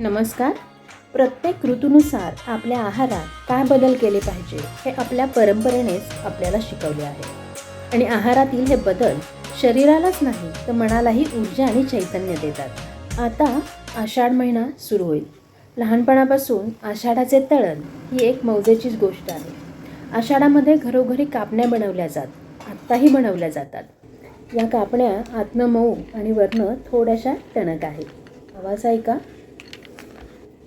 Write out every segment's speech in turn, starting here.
नमस्कार. प्रत्येक ऋतूनुसार आपल्या आहारात काय बदल केले पाहिजे हे आपल्या परंपरेनेच आपल्याला शिकवले आहे. आणि आहारातील हे बदल शरीरालाच नाही तर मनालाही ऊर्जा आणि चैतन्य देतात. आता आषाढ महिना सुरू होईल. लहानपणापासून आषाढाचे तळण ही एक मौजेचीच गोष्ट आहे. आषाढामध्ये घरोघरी कापण्या बनवल्या जात आत्ताही बनवल्या जातात. या कापण्या आतनं मऊ आणि वरनं थोड्याशा टणक आहेत. आवाज ऐका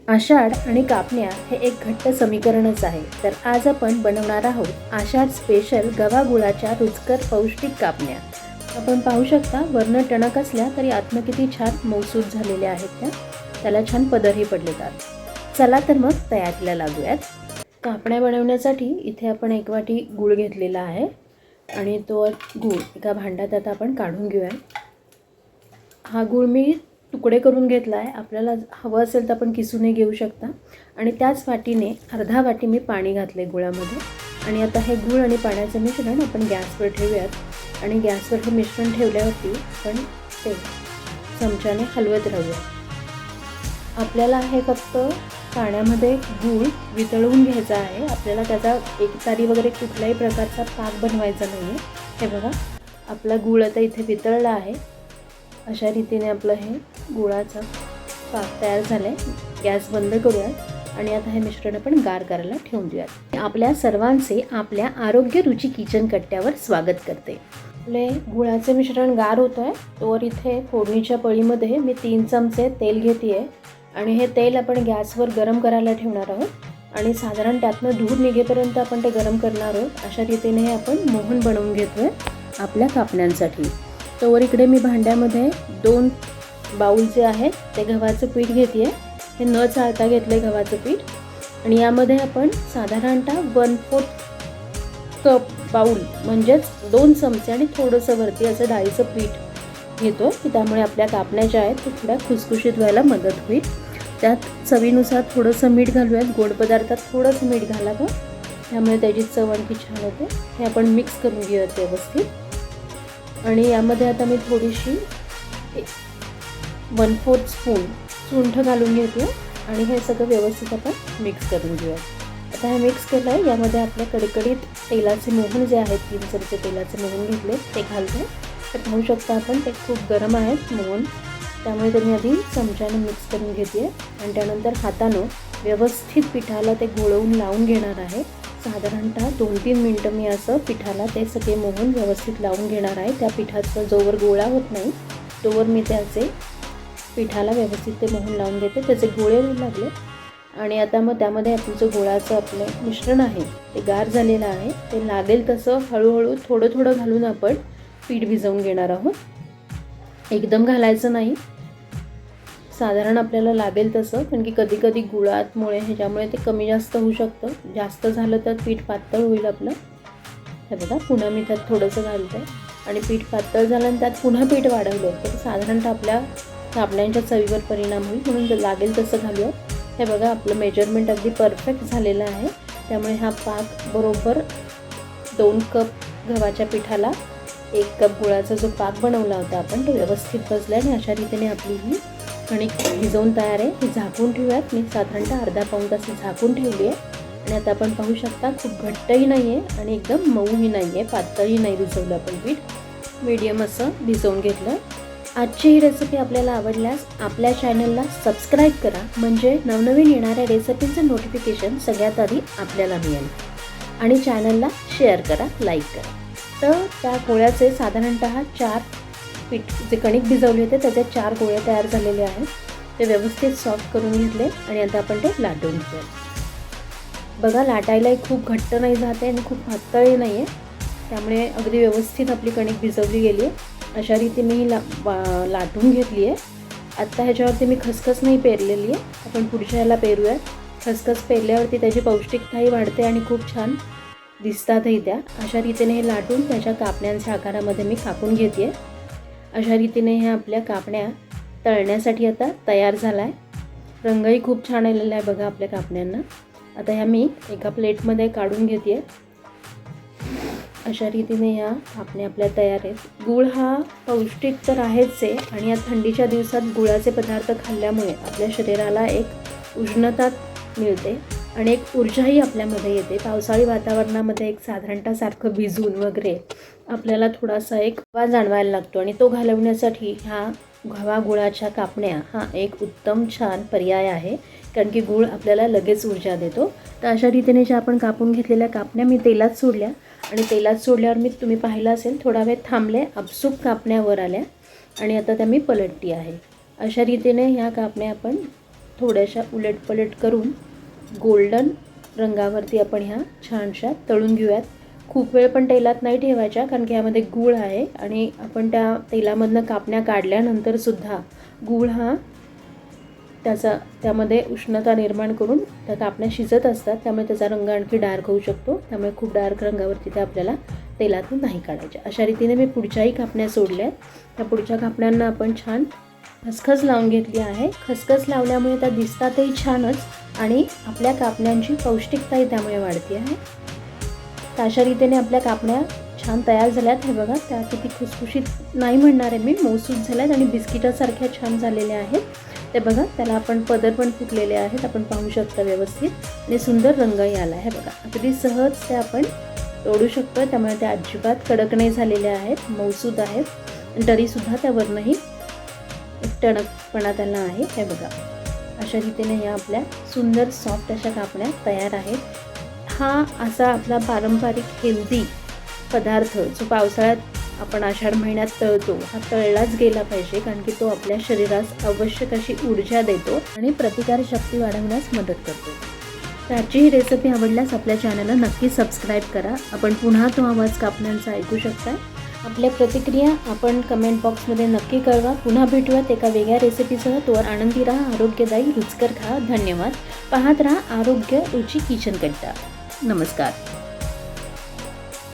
आषाढ आणि कापण्या हे एक घट्ट समीकरणच आहे. तर आज आपण बनवणार आहोत आषाढ स्पेशल गवा गुळाच्या रुचकर पौष्टिक कापण्या. आपण पाहू शकता वर्ण टणक असल्या तरी आत्म किती छान मौसूद झालेल्या आहेत त्या. त्याला छान पदरही पडलेतात चला तर मग तयारीला लागूयात. कापण्या बनवण्यासाठी इथे आपण एक वाटी गूळ घेतलेला आहे आणि तो गूळ एका भांड्यात आता आपण काढून घेऊया. हा गूळ मी तुकडे करून घेतला आहे आपल्याला हवं असेल तर आपण किसूनही घेऊ शकता. आणि त्याच वाटीने अर्धा वाटी मी पाणी घातले गुळामध्ये. आणि आता हे गूळ आणि पाण्याचं मिश्रण आपण गॅसवर ठेवूयात. आणि गॅसवर हे मिश्रण ठेवल्यावरती आपण ते चमच्याने हलवत राहूया. आपल्याला हे फक्त पाण्यामध्ये गूळ वितळवून घ्यायचा आहे. आपल्याला त्याचा एक तारी वगैरे कुठल्याही प्रकारचा पाक बनवायचा नाही आहे हे बघा आपला गूळ आता इथे वितळला आहे. अशा रीतीने आपलं हे गुळाचं पाक तयार झालं आहे गॅस बंद करूयात आणि आता हे मिश्रण आपण गार करायला ठेवून देऊयात. आपल्या सर्वांचे आपल्या आरोग्य रुची किचन कट्ट्यावर स्वागत करते. आपले गुळाचे मिश्रण गार होतं आहे तोवर इथे फोडणीच्या पळीमध्ये मी तीन चमचे तेल घेते आहे आणि हे तेल आपण गॅसवर गरम करायला ठेवणार आहोत. आणि साधारण त्यातनं धूर निघेपर्यंत आपण ते गरम करणार आहोत. अशा रीतीने हे आपण मोहन बनवून घेतो आहे आपल्या कापण्यांसाठी. तोवर इकडे मी भांड्यामध्ये दोन बाऊल जे आहेत ते गव्हाचं पीठ घेते आहे हे न चाळता घेतलं आहे गव्हाचं पीठ. आणि यामध्ये आपण साधारणतः वन फोर्थ कप बाऊल म्हणजेच दोन चमचे आणि थोडंसं वरती असं डाळीचं पीठ घेतो. की त्यामुळे आपल्या कापण्या ज्या आहेत ते थोड्या खुसखुशीत व्हायला मदत होईल. त्यात चवीनुसार थोडंसं मीठ घालूयात. गोड पदार्थात थोडंसं मीठ घालावं त्यामुळे त्याची चव आणखी छान होते. हे आपण मिक्स करून घेऊयात व्यवस्थित. आणि यामध्ये आता मी थोडीशी वन फोर्थ स्पून सुंठ घालून घेते आणि हे सगळं व्यवस्थित आपण मिक्स करून घेऊया. आता हे मिक्स केलं आहे यामध्ये आपल्या कडकडीत तेलाचे मोहन जे आहेत किंचरचे तेलाचे मोहन घेतले ते घालते. तर पाहू शकता आपण ते खूप गरम आहेत मोहन. त्यामुळे ते मी आधी चमच्यानं मिक्स करून घेते. आणि त्यानंतर हातानं व्यवस्थित पिठाला ते गोळवून लावून घेणार आहे. साधारणतः दोन तीन मिनटं मी असं पिठाला ते सगळे मोहन व्यवस्थित लावून घेणार आहे. त्या पिठाचा जोवर गोळा होत नाही तोवर मी त्याचे पिठाला व्यवस्थित ते मोहन लावून घेते. त्याचे गोळे होऊ लागले. आणि आता मग त्यामध्ये आपलं जो गोळाचं आपलं मिश्रण आहे ते गार झालेलं आहे. ते लागेल तसं हळूहळू थोडं थोडं घालून आपण पीठ भिजवून घेणार आहोत. एकदम घालायचं नाही. साधारण आपल्याला लागेल तसं कारण की कधी कधी गुळातमुळे ह्याच्यामुळे ते कमी जास्त होऊ शकतं. जास्त झालं तर पीठ पातळ होईल आपलं. हे बघा पुन्हा मी त्यात थोडंसं घालते. आणि पीठ पातळ झालं आणि त्यात पुन्हा पीठ वाढवलं तर साधारणतः आपल्या कापड्यांच्या चवीवर परिणाम होईल म्हणून लागेल तसं घालूया. हे बघा आपलं मेजरमेंट अगदी परफेक्ट झालेलं आहे. त्यामुळे हा पाक बरोबर दोन कप गव्हाच्या पिठाला एक कप गुळाचा जो पाक बनवला होता आपण तो व्यवस्थित बसला आणि अशा रीतीने आपली ही कणिक भिजवून तयार आहे. ती झाकून ठेवूयात. मी साधारणतः अर्धा पाऊण तास झाकून ठेवली आहे. आणि आता आपण पाहू शकता खूप घट्टही नाही आहे आणि एकदम मऊही नाही आहे. पातळही नाही भिजवलं आपण पीठ. मीडियम असं भिजवून घेतलं. आजची ही रेसिपी आपल्याला आवडल्यास आपल्या चॅनलला सबस्क्राईब करा. म्हणजे नवनवीन येणाऱ्या रेसिपीचं नोटिफिकेशन सगळ्यात आधी आपल्याला मिळेल. आणि चॅनलला शेअर करा लाईक करा. तर त्या पोळ्याचे साधारणतः चार पीठ जे कणिक भिजवले होते त्याच्यात चार गोळ्या तयार झालेले आहेत. ते व्यवस्थित सॉफ्ट करून घेतले आणि आता आपण ते लाटून घेऊया. बघा लाटायलाही खूप घट्ट नाही जाते आणि खूप पातळही नाही आहे त्यामुळे अगदी व्यवस्थित आपली कणिक भिजवली गेली आहे अशा रीतीने मी ला लाटून घेतली आहे आत्ता ह्याच्यावरती मी खसखस नाही पेरलेली आहे आपण पुढच्या ह्याला पेरूयात. खसखस पेरल्यावरती त्याची पौष्टिकताही वाढते आणि खूप छान दिसतातही त्या. अशा रीतीने हे लाटून त्याच्या कापण्यांच्या आकारामध्ये मी कापून घेते अशा रीतीने ह्या आपल्या कापण्या तळण्यासाठी आता तयार झाला आहे रंगही खूप छान आलेला आहे बघा आपल्या कापण्यांना. आता ह्या मी एका प्लेटमध्ये काढून घेते अशा रीतीने ह्या कापण्या आपल्या तयार आहेत. गुळ हा पौष्टिक तर आहेच आहे आणि या थंडीच्या दिवसात गुळाचे पदार्थ खाल्ल्यामुळे आपल्या शरीराला एक उष्णता मिळते. आणि एक ऊर्जाही आपल्यामध्ये येते. पावसाळी वातावरणामध्ये एक साधारणतः सारखं भिजून वगैरे आपल्याला थोडासा एक हवा जाणवायला लागतो आणि तो घालवण्यासाठी ह्या गव्हा गुळाच्या कापण्या हा एक उत्तम छान पर्याय आहे. कारण की गूळ आपल्याला लगेच ऊर्जा देतो. तर अशा रीतीने ज्या आपण कापून घेतलेल्या कापण्या मी तेलात सोडल्या. आणि तेलात सोडल्यावर मी तुम्ही पाहिलं असेल थोडा वेळ थांबले आपसूक कापण्यावर आल्या आणि आता त्या मी पलटती आहे. अशा रीतीने ह्या कापण्या आपण थोड्याशा उलटपलट करून गोल्डन रंगावरती आपण ह्या छानशा तळून घेऊयात. खूप वेळ पण तेलात नाही ठेवायच्या कारण की यामध्ये गूळ आहे आणि आपण त्या तेलामधनं कापण्या काढल्यानंतर सुद्धा गूळ हा त्याचा त्यामध्ये उष्णता निर्माण करून त्या कापण्या शिजत असतात. त्यामुळे त्याचा रंग आणखी डार्क होऊ शकतो. त्यामुळे खूप डार्क रंगावरती त्या आपल्याला तेलातून नाही काढायच्या. अशा रीतीने मी पुढच्याही कापण्या सोडल्या आहेत. त्या पुढच्या कापण्यांना आपण छान खसखस लावून घेतली आहे. खसखस लावल्यामुळे त्या दिसतातही छानच आणि आपल्या कापण्यांची पौष्टिकताही त्यामुळे वाढते आहे. तर अशा रीतीने आपल्या कापण्या छान तयार झाल्यात. हे बघा त्या किती खुसखुशीत नाही म्हणणार आहे मी मौसूद झाल्यात आणि बिस्किटासारख्या छान झालेल्या आहेत. ते बघा त्याला आपण पदर पण फुटलेले आहेत आपण पाहू शकता व्यवस्थित. आणि सुंदर रंगही आला आहे. बघा अगदी सहज ते आपण तोडू शकतो. त्यामुळे त्या अजिबात कडक नाही झालेल्या आहेत मौसूद आहेत. तरीसुद्धा त्यावरनंही टणकपणा त्यांना आहे. हे बघा. अशा रीतीने ह्या आपल्या सुंदर सॉफ्ट अशा कापण्या तयार आहेत. हा असा आपला पारंपरिक हेल्दी पदार्थ जो पावसाळ्यात आपण आषाढ महिन्यात तळतो हा तळलाच गेला पाहिजे कारण की तो आपल्या शरीरास आवश्यक अशी ऊर्जा देतो आणि प्रतिकारशक्ती वाढवण्यास मदत करतो. त्याची ही रेसिपी आवडल्यास आपल्या चॅनलला नक्की सबस्क्राईब करा. आपण पुन्हा तो आवाज कापण्यांचा ऐकू शकता आपल्या प्रतिक्रिया आपण कमेंट बॉक्समध्ये नक्की कळवा. पुन्हा भेटूयात एका वेगळ्या रेसिपीसह तोवर आनंदी राहा आरोग्यदायी रुचकर खा. धन्यवाद. पाहत राहा आरोग्य रुची किचन कट्टा नमस्कार.